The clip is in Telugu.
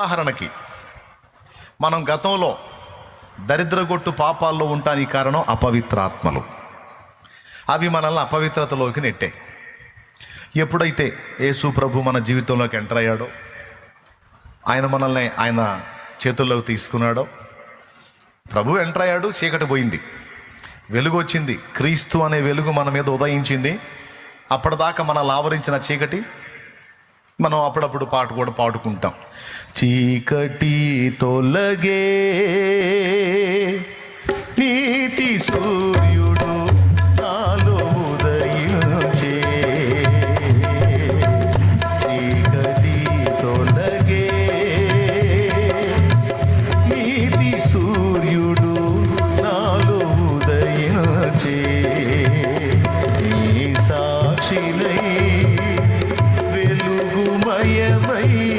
ఉదాహరణకి మనం గతంలో దరిద్రగొట్టు పాపాల్లో ఉంటానికి కారణం అపవిత్రాత్మలు. అవి మనల్ని అపవిత్రతలోకి నెట్టాయి. ఎప్పుడైతే యేసు ప్రభు మన జీవితంలోకి ఎంటర్ అయ్యాడో ఆయన మనల్ని ఆయన చేతుల్లోకి తీసుకున్నాడో ప్రభు ఎంటర్ అయ్యాడు చీకటి పోయింది. వెలుగు వచ్చింది. క్రీస్తు అనే వెలుగు మన మీద ఉదయించింది. అప్పటిదాకా మనల్ని ఆవరించిన చీకటి మనం అప్పుడప్పుడు పాట కూడా పాడుకుంటాం. చీకటి తొలగే నీతి సూర్యుడు నాలో ఉదయించే. తొలగే నీతి సూర్యుడు Bye.